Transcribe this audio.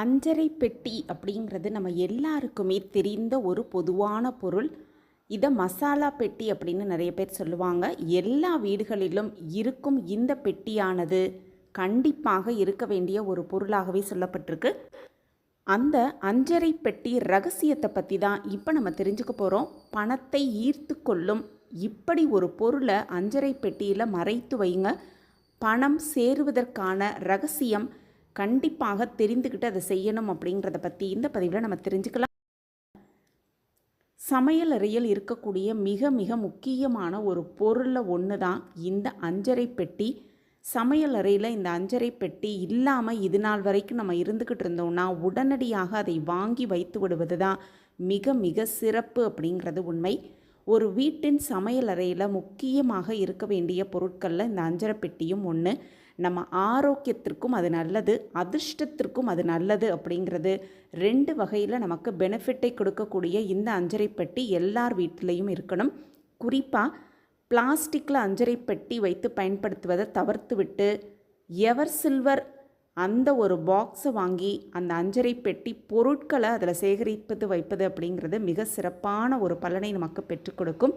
அஞ்சரை பெட்டி அப்படிங்கிறது நம்ம எல்லாருக்குமே தெரிந்த ஒரு பொதுவான பொருள். இதை மசாலா பெட்டி அப்படின்னு நிறைய பேர் சொல்லுவாங்க. எல்லா வீடுகளிலும் இருக்கும் இந்த பெட்டியானது கண்டிப்பாக இருக்க வேண்டிய ஒரு பொருளாகவே சொல்லப்பட்டிருக்கு. அந்த அஞ்சரை பெட்டி ரகசியத்தை பற்றி தான் இப்போ நம்ம தெரிஞ்சுக்க போகிறோம் பணத்தை ஈர்த்து கொள்ளும் இப்படி ஒரு பொருளை அஞ்சரை பெட்டியில் மறைத்து வைங்க. பணம் சேருவதற்கான ரகசியம் கண்டிப்பாக தெரிந்துக்கிட்டு அதை செய்யணும் அப்படிங்கிறத பற்றி இந்த பதிவில் நம்ம தெரிஞ்சுக்கலாம். சமையல் அறையில் இருக்கக்கூடிய மிக மிக முக்கியமான ஒரு பொருளில் ஒன்று தான் இந்த அஞ்சரை பெட்டி. சமையல் அறையில் இந்த அஞ்சரை பெட்டி இல்லாமல் இது நாள் வரைக்கும் நம்ம இருந்துக்கிட்டு இருந்தோம்னா உடனடியாக அதை வாங்கி வைத்து விடுவது தான் மிக மிக சிறப்பு அப்படிங்கிறது உண்மை. ஒரு வீட்டின் சமையல் அறையில் முக்கியமாக இருக்க வேண்டிய பொருட்களில் இந்த அஞ்சரை பெட்டியும் ஒன்று நம்ம ஆரோக்கியத்திற்கும் அது நல்லது அதிர்ஷ்டத்திற்கும் அது நல்லது அப்படிங்கிறது ரெண்டு வகையில் நமக்கு பெனிஃபிட்டை கொடுக்கக்கூடிய இந்த அஞ்சரை பெட்டி எல்லார் வீட்டிலையும் இருக்கணும். குறிப்பாக பிளாஸ்டிக்கில் அஞ்சரை பெட்டி வைத்து பயன்படுத்துவதை தவிர்த்துவிட்டு எவர் சில்வர் அந்த ஒரு பாக்ஸை வாங்கி அந்த அஞ்சரை பெட்டி பொருட்களை அதில் சேகரிப்பது வைப்பது அப்படிங்கிறது மிக சிறப்பான ஒரு பலனை நமக்கு பெற்றுக் கொடுக்கும்.